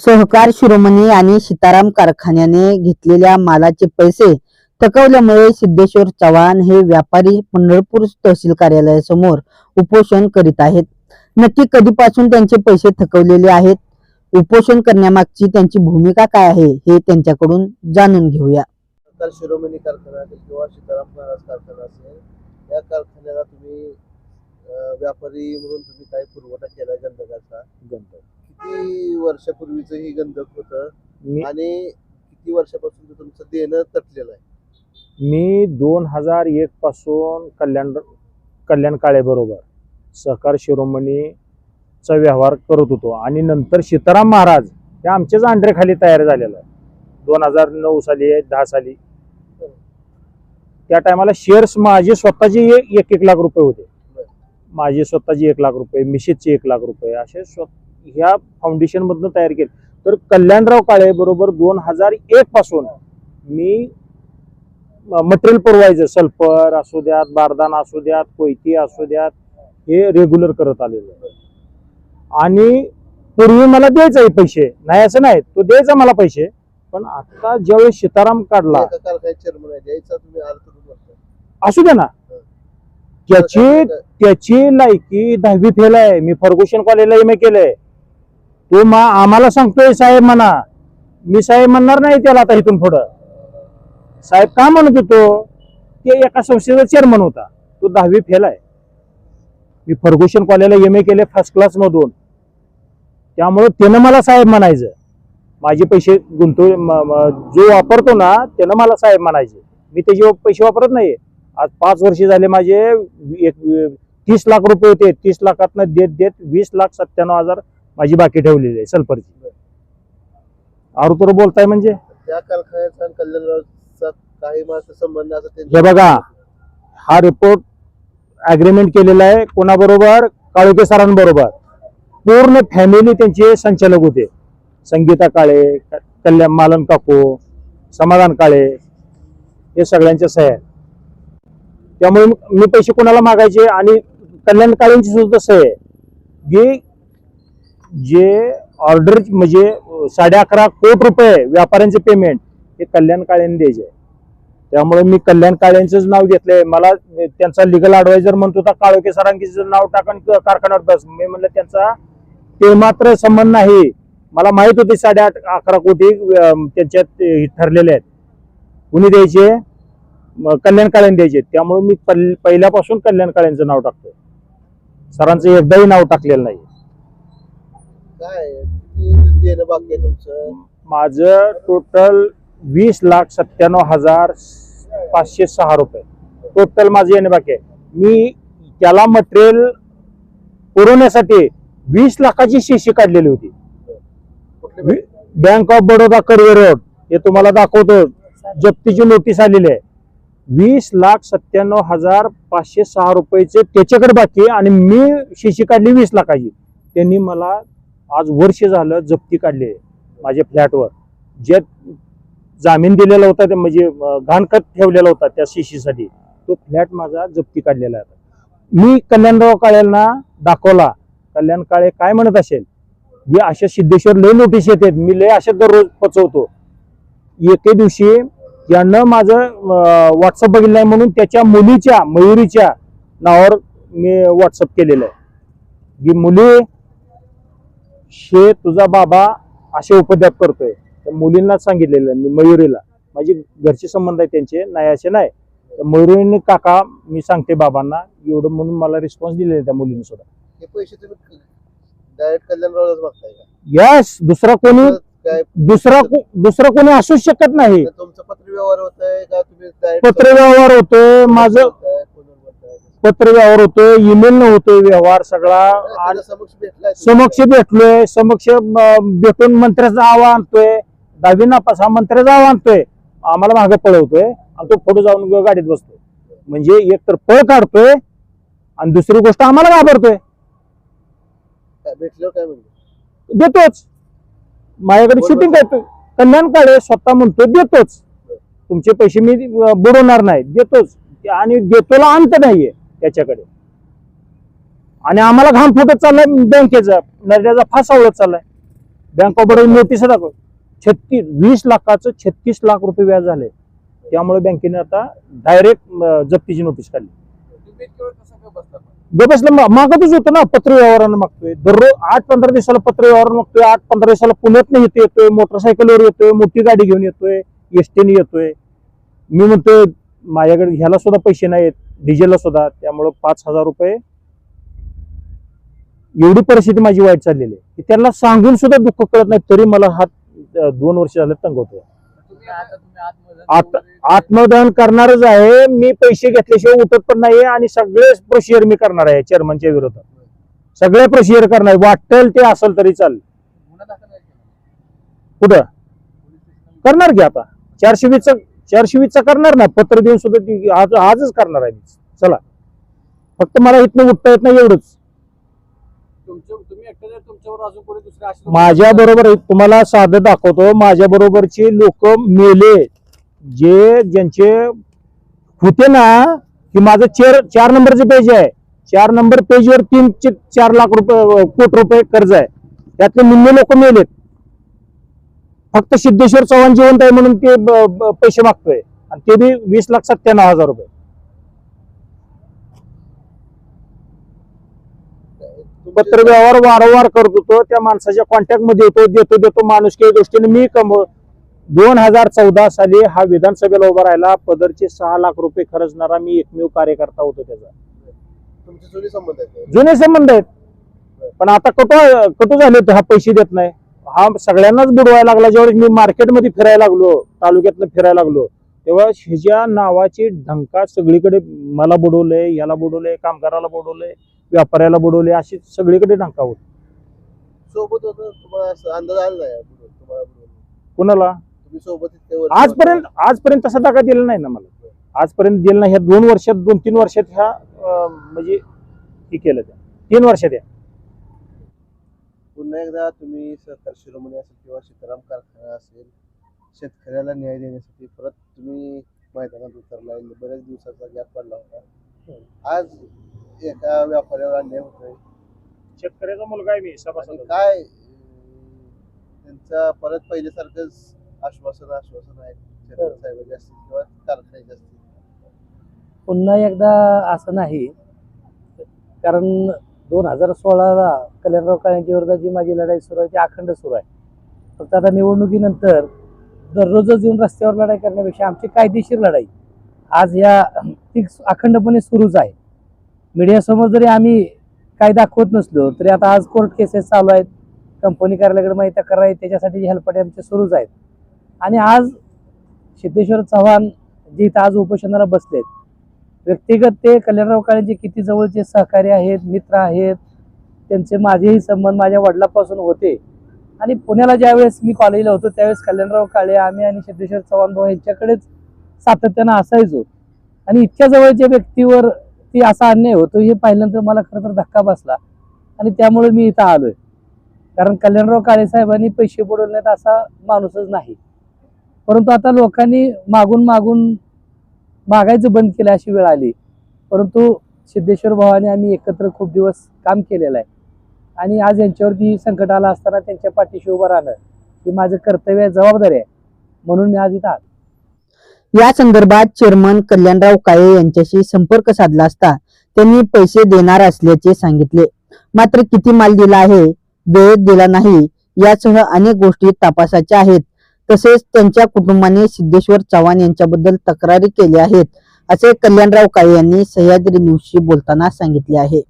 सहकार शिरोमणी आणि सीताराम कारखान्याने घेतलेल्या मालाचे पैसे थकवल्यामुळे सिद्धेश्वर चव्हाण हे व्यापारी पंढरपूर तहसील कार्यालयासमोर उपोषण करीत आहेत. नक्की कधीपासून त्यांचे पैसे थकवलेले आहेत? उपोषण करण्यामागची त्यांची भूमिका काय आहे? हे त्यांच्याकडून जाणून घेऊया. तर शिरोमणी कारखाना असेल किंवा सीताराम महाराज कारखाना असेल या कारखान्याला तुम्ही व्यापारी म्हणून तुम्ही काही पुरवठा केला गंधकाचा किती वर्षापूर्वीच ही गंधक होतं? मी आणि किती वर्षापासून ते तुमचं देणं तटलेलं आहे? मी दोन हजार एक पासून कल्याण कल्याण काळे बरोबर सहकार शिरोमणीचा व्यवहार करत होतो. आणि नंतर सीताराम महाराज हे आमच्याच अंडरेखाली तयार झालेलं आहे. दोन हजार नऊ साली दहा साली. त्या टायमाला शेअर्स माझे स्वतःचे एक एक लाख रुपये होते. माझे स्वतःचे एक लाख रुपये मिसेसचे एक लाख रुपये असे स्व ह्या फाउंडेशन मधनं तयार केले. तर कल्याणराव काळे बरोबर दोन हजार एक पासून मी मटेरियल पुरवायचं. सल्फर असू द्यात बारदाना असू द्यात कोयती असू द्यात हे रेग्युलर करत आलेलं. आणि पूर्वी मला द्यायचा पैसे. नाही असं नाही तो द्यायचा मला पैसे. पण आता ज्यावेळेस सीताराम काढला. असू दे ना. त्याची त्याची लायकी दहावी फेल आहे. मी फर्ग्युशन कॉलेजला एम ए केलंय. तो मा आम्हाला सांगतोय साहेब म्हणा मी साहेब म्हणणार नाही त्याला आता इथून पुढं. साहेब का म्हणत होतो? ते एका संस्थेचा चेअरमन होता. तो दहावी फेल आहे. मी फर्ग्युशन कॉलेजला एम ए केले फर्स्ट क्लास मधून. त्यामुळं त्यानं मला साहेब म्हणायचं. माझे पैसे गुंतव जो वापरतो ना त्यानं मला साहेब म्हणायचे. मी त्याचे पैसे वापरत नाही आज पाच वर्ष झाले माझे एक तीस लाख रुपये होते. तीस लाखातनं देत देत वीस लाख सत्त्याण्णव हजार माझी बाकी ठेवलेली आहे सल्फरची. आरू तर बोलताय म्हणजे? त्या कारखान्याचा आणि कल्याणरावचा काही संबंध असा हे बघा हा रिपोर्ट अग्रीमेंट केलेला आहे कोणाबरोबर? काळोखे सरांबरोबर पूर्ण फॅमिली त्यांचे संचालक होते. संगीता काळे क- कल्याण मालन काकू समाधान काळे हे सगळ्यांच्या सह्या आहेत. त्यामुळे मी पैसे कोणाला मागायचे आणि कल्याण काळेंची सुद्धा सह्य आहे. की जे ऑर्डर म्हणजे साडे अकरा कोटी रुपये व्यापाऱ्यांचे पेमेंट हे कल्याण काळेने द्यायचे. आहे. त्यामुळे मी कल्याण काळेंचंच नाव घेतलंय. मला त्यांचा लिगल ॲडवायझर म्हणत होता काळोके सरांकीचं नाव टाकून कारखान्यावर बस. मी म्हणलं त्यांचा ते मात्र संबंध नाही. मला माहीत होते साडे आठ अकरा कोटी त्यांच्यात हे ठरलेले आहेत. कुणी द्यायचे? कल्याण काळेंनी द्यायचे. त्यामुळे मी पहिल्यापासून कल्याण काळेंचं नाव टाकतोय. सरांचं एकदाही नाव टाकलेलं नाही काय? आहे? किती देणं बाकी आहे तुमचं? माझं टोटल वीस लाख सत्त्याण्णव हजार पाचशे सहा रुपये. टोटल माझं येणे बाकी आहे. मी त्याला मटेरियल पुरवण्यासाठी वीस लाखाची शिशी काढलेली होती. कुठले? Bank of Baroda Karve road हे तुम्हाला दाखवतो जप्तीची नोटीस आलेली आहे. वीस लाख सत्त्याण्णव हजार पाचशे सहा रुपयाचे त्याच्याकडे बाकी आणि मी शिशी काढली वीस लाखाची. त्यांनी मला आज वर्ष झालं जप्ती काढली आहे माझ्या फ्लॅटवर. जे जामीन दिलेला होता ते म्हणजे घाणखत ठेवलेला होता त्या शिशीसाठी. तो फ्लॅट माझा जप्ती काढलेला आहे मी कल्याणराव काळेंना दाखवला. कल्याण काळे काय म्हणत असेल? हे अशा सिद्धेश्वर लय नोटीस आहेत मी लय अशा दररोज पचवतो. एके दिवशी यानं माझं व्हॉट्सअप बघितलं आहे म्हणून त्याच्या मुलीच्या मयुरीच्या नावावर मी व्हॉट्सअप केलेलं आहे. ही मुली शे तुझा बाबा असे उपद्याप करतोय. त्या मुलींना सांगितलेलं मी मयुरीला. माझे घरचे संबंध आहे त्यांचे नाही असे नाही. त्या मयुरीने काका मी सांगते बाबांना एवढं म्हणून मला रिस्पॉन्स दिलेला त्या मुलीने सुद्धा. हे पैसे तुम्ही डायरेक्ट कल्याणरावलाच मागताय का? यस दुसरा कोणी काय दुसरा को- दुसरा कोणी असूच शकत नाही. तुमचं पत्र व्यवहार होत आहे का तुम्ही direct पत्र व्यवहार होतोय माझं? पत्र व्यवहार होतोय ईमेल न होतोय व्यवहार सगळा. समक्ष भेटलाय. समक्ष भेटलोय समक्ष अं, भेटून मंत्र्याचा आवा आणतोय. दहावी नापास हा मंत्र्याचा आवा आणतोय. आम्हाला मागे पळवतोय आणि तो पुढे जाऊन गाडीत बसतोय. म्हणजे एक तर पळ काढतोय आणि दुसरी गोष्ट आम्हाला घाबरतोय. म्हणतो देतोच. माझ्याकडे. शूटिंग करतो कल्याण काळे स्वतः म्हणतो देतोच. तुमचे पैसे मी बुडवणार नाही. देतोच. आणि देतोला अंत नाहीये. त्याच्याकडे आणि आम्हाला घाम फुटत चाललाय बँकेचा नरड्याचा फासा उडत चाललाय. बँक ऑफ बडोदा नोटीस दाखव छत्तीस वीस लाखाचं छत्तीस लाख रुपये व्याज झाले. त्यामुळे बँकेने आता डायरेक्ट जप्तीची नोटीस काढली. बसलं मागतच होतो ना पत्र व्यवहारानं मागतोय. दररोज आठ पंधरा दिवसाला पत्र व्यवहार मागतोय. आठ पंधरा दिवसाला पुण्यात येतो येतोय मोटरसायकलवर येतोय मोठी गाडी घेऊन येतोय एसटीने येतोय. मी म्हणतोय माझ्याकडे ह्याला सुद्धा पैसे नाहीत. डिझेलला सुद्धा त्यामुळं पाच हजार रुपये एवढी परिस्थिती माझी वाईट चाललेली आहे. की त्यांना सांगून सुद्धा दुःख कळत नाही तरी मला हा दोन वर्ष झाले तंगवतोय आता आत्मदान करणारच आहे मी पैसे घेतल्याशिवाय उठत पण नाही आणि सगळे प्रोसिजर मी करणार आहे चेअरमनच्या विरोधात. सगळे प्रोसिजर करणार वाटेल ते असेल तरी चालेल. कुठं? करणार की आता? चारशे वीसचा चारशे वीसचा करणार ना पत्र देऊन सुद्धा ती आज आजच करणार आहे चला. फक्त मला इथनं उठता येत नाही एवढंच. माझ्या बरोबर तुम्हाला साधं दाखवतो. माझ्या बरोबरची लोक मेले. जे ज्यांचे होते ना की माझं चार चार नंबरचे पेज आहे. चार नंबर पेजवर तीन चार लाख रुपये कोटी रुपये कर्ज आहे. त्यातले निम्मे लोक मेलेत. फक्त सिद्धेश्वर चव्हाण जिवंत आहे म्हणून ते पैसे मागतोय. आणि ते बी वीस लाख सत्त्याण्णव हजार रुपये. पत्र व्यवहार वारंवार करत होतो. त्या माणसाच्या कॉन्टॅक्टमध्ये येतो देतो देतो माणूस काही दृष्टीने मी कम दोन हजार चौदा साली हा विधानसभेला उभा राहिला. पदरचे सहा लाख रुपये खर्चणारा मी एकमेव कार्यकर्ता होतो त्याचा. तुमचे जुने संबंध आहेत. जुने संबंध आहेत. पण आता कटू कटू झाले हा पैसे देत नाही. हा सगळ्यांनाच बुडवायला लागला. ज्यावेळेस मी मार्केटमध्ये फिरायला लागलो तालुक्यातनं फिरायला लागलो तेव्हा ह्याच्या नावाची ढंका सगळीकडे मला बुडवलंय याला बुडवलंय कामगाराला बुडवलंय व्यापाऱ्याला बुडवले अशी सगळीकडे ढंका होत. सोबत. कुणाला? आजपर्यंत आजपर्यंत तसा दाखा दिला नाही ना मला. आजपर्यंत दिला नाही. ह्या दोन वर्षात दोन तीन वर्षात ह्या म्हणजे हे केलं त्या. तीन वर्षात या. पुन्हा एकदा तुम्ही सहकार शिरोमणी असेल किंवा सीताराम कारखाना असेल शेतकऱ्याला न्याय देण्यासाठी परत तुम्ही मैदानात उतरला बऱ्याच दिवसाचा गॅप पडला होता. आज एका व्यापाऱ्यावर अन्याय होतोय. शेतकऱ्याचा मुलगा आहे मी काय? त्यांचा परत पहिल्यासारखंच आश्वासन आश्वासन आहे. शेतकरी साहेबांचे असतील किंवा कारखान्याचे असतील. पुन्हा एकदा असं नाही. कारण दोन हजार सोळाला कल्याणराव काळेंच्या विरोधात जी माझी लढाई सुरू आहे ती अखंड सुरू आहे. फक्त आता निवडणुकीनंतर दररोजच येऊन रस्त्यावर लढाई करण्यापेक्षा आमची कायदेशीर लढाई आज या ती अखंडपणे सुरूच आहे. मीडियासमोर जरी आम्ही काय दाखवत नसलो तरी आता आज कोर्ट केसेस चालू आहेत. कंपनी कार्यालयाकडे माहिती तक्रार आहे त्याच्यासाठी हेल्पटे आमचे सुरूच आहेत. आणि आज सिद्धेश्वर चव्हाण जे इथं आज उपोषणाला बसलेत व्यक्तिगत ते कल्याणराव काळेंचे किती जवळचे सहकारी आहेत मित्र आहेत त्यांचे माझेही संबंध माझ्या वडिलापासून होते. आणि पुण्याला ज्यावेळेस मी कॉलेजला होतो त्यावेळेस कल्याणराव काळे आम्ही आणि सिद्धेश्वर चव्हाण भाऊ यांच्याकडेच सातत्यानं असायचो. आणि इतक्या जवळच्या व्यक्तीवर ती असा अन्याय होतो हे पाहिल्यानंतर मला खरं तर धक्का बसला. आणि त्यामुळे मी इथं आलोय. कारण कल्याणराव काळे साहेबांनी पैसे बुडवण्यात असा माणूसच नाही. परंतु आता लोकांनी मागून मागून मागायचं बंद केलं अशी वेळ आली. परंतु सिद्धेश्वर भावाने आम्ही एकत्र खूप दिवस काम केलेलं आहे. आणि आज यांच्यावरती संकट आलं असताना त्यांच्या पाठीशी उभं राहणं ही माझं कर्तव्य आहे, जबाबदारी आहे. म्हणून मी आज इथं आलो. या संदर्भात चेअरमन कल्याणराव काळे यांच्याशी संपर्क साधला असता त्यांनी पैसे देणार असल्याचे सांगितले. मात्र किती माल दिला आहे वेळेत दिला नाही यासह अनेक गोष्टी तपासाच्या आहेत. तसेच त्यांच्या कुटुंबाने सिद्धेश्वर चव्हाण यांच्याबद्दल तक्रारी केल्या आहेत असे कल्याणराव काळे यांनी सह्याद्री न्यूजशी बोलताना सांगितले आहे.